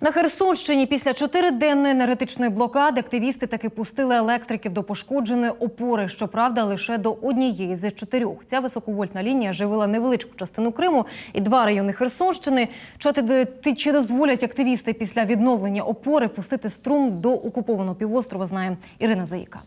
На Херсонщині після чотириденної енергетичної блокади активісти таки пустили електриків до пошкодженої опори. Щоправда, лише до однієї з чотирьох. Ця високовольтна лінія живила невеличку частину Криму і два райони Херсонщини. Чи, дозволять активісти після відновлення опори пустити струм до окупованого півострова? Знає Ірина Заїка.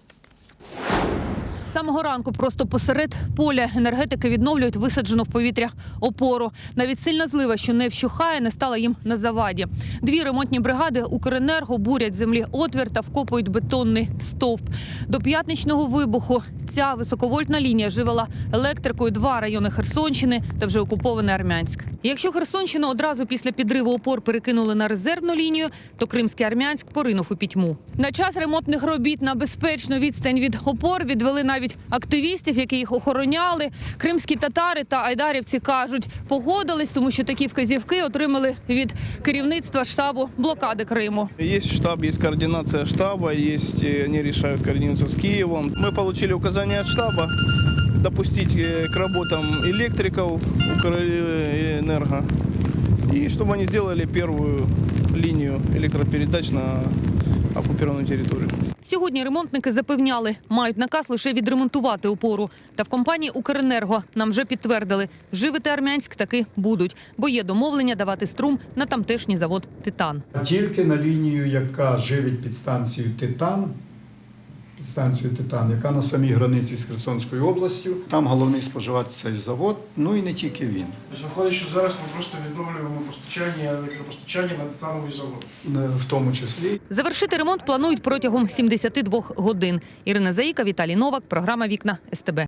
Самого ранку просто посеред поля енергетики відновлюють висаджену в повітря опору. Навіть сильна злива, що не вщухає, не стала їм на заваді. Дві ремонтні бригади Укренерго бурять землі отвір та вкопують бетонний стовп. До п'ятничного вибуху ця високовольтна лінія живила електрикою два райони Херсонщини та вже окупований Армянськ. Якщо Херсонщину одразу після підриву опор перекинули на резервну лінію, то Кримський Армянськ поринув у пітьму. На час ремонтних робіт на безпечну відстань від опор відвели навіть активістів, які їх охороняли. Кримські татари та айдарівці кажуть, погодились, тому що такі вказівки отримали від керівництва штабу блокади Криму. Есть штаб, есть координация штаба, есть, э, они решают координироваться с Киевом. Мы получили указание от штаба допустить э, к работам электриков Укрэнерго, и чтобы они сделали первую линию электропередач на оккупированную территорию. Сьогодні ремонтники запевняли, мають наказ лише відремонтувати опору. Та в компанії Укренерго нам вже підтвердили, живити Армянськ таки будуть, бо є домовлення давати струм на тамтешній завод Титан. Тільки на лінію, яка живить підстанцію Титан, підстанцію Титан, яка на самій границі з Херсонською областю. Там головний споживач цей завод, ну і не тільки він. Тобто Виходить, що зараз ми просто відновлюємо постачання, електропостачання на титановий завод. Е, В тому числі Завершити ремонт планують протягом 72 годин. Ірина Заїка, Віталій Новак, програма Вікна СТБ.